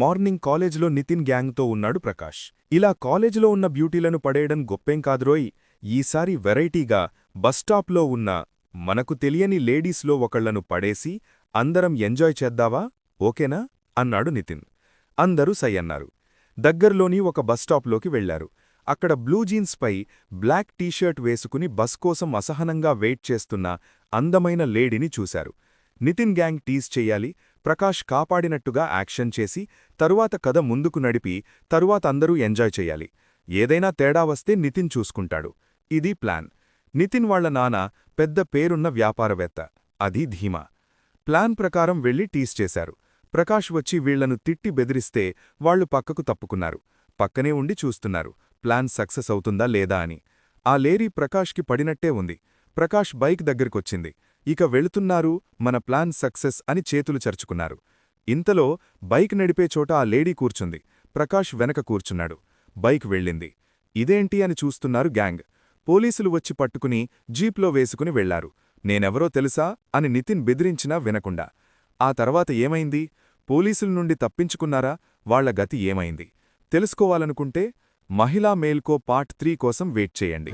Morning కాలేజీలో నితిన్ గ్యాంగ్తో ఉన్నాడు ప్రకాష్. ఇలా కాలేజీలో ఉన్న బ్యూటీలను పడేయడం గొప్పేం కాదురోయ్ ఈసారి వెరైటీగా బస్టాప్లో ఉన్న మనకు తెలియని లేడీస్లో ఒకళ్ళను పడేసి అందరం ఎంజాయ్ చేద్దావా? ఓకేనా? అన్నాడు నితిన్. అందరూ సై అన్నారు. దగ్గర్లోని ఒక బస్టాప్లోకి వెళ్ళారు అక్కడ బ్లూ జీన్స్పై బ్లాక్ టీషర్ట్ వేసుకుని బస్ కోసం అసహనంగా వెయిట్ చేస్తున్న అందమైన లేడీని చూశారు. నితిన్ గ్యాంగ్ టీజ్ చెయ్యాలి ప్రకాష్ కాపాడినట్టుగా యాక్షన్ చేసి తరువాత కథ ముందుకు నడిపి తరువాత అందరూ ఎంజాయ్ చెయ్యాలి ఏదైనా తేడా వస్తే నితిన్ చూసుకుంటాడు. ఇది ప్లాన్. నితిన్ వాళ్ళ నాన్న పెద్ద పేరున్న వ్యాపారవేత్త. అది ధీమా. ప్లాన్ ప్రకారం వెళ్ళి టీస్ చేశారు. ప్రకాష్ వచ్చి వీళ్ళను తిట్టి బెదిరిస్తే వాళ్ళు పక్కకు తప్పుకున్నారు. పక్కనే ఉండి చూస్తున్నారు. ప్లాన్ సక్సెస్ అవుతుందా లేదా అని. ఆ లేరీ ప్రకాష్కి పడినట్టే ఉంది. ప్రకాష్ బైక్ దగ్గరికొచ్చింది. ఇక వెళుతున్నారు మన ప్లాన్ సక్సెస్ అని చేతులు చరుచుకున్నారు. ఇంతలో బైక్ నడిపే చోట ఆ లేడీ కూర్చుంది. ప్రకాష్ వెనక కూర్చున్నాడు. బైక్ వెళ్ళింది. ఇదేంటి అని చూస్తున్నారు గ్యాంగ్. పోలీసులు వచ్చి పట్టుకుని జీప్లో వేసుకుని వెళ్ళారు. నేనెవరో తెలుసా అని నితిన్ బెదిరించినా వినకుండా. ఆ తర్వాత ఏమైంది? పోలీసుల నుండి తప్పించుకున్నారా? వాళ్ళ గతి ఏమైంది? తెలుసుకోవాలనుకుంటే మహిళా మేల్కో పార్ట్ త్రీ కోసం వెయిట్ చేయండి.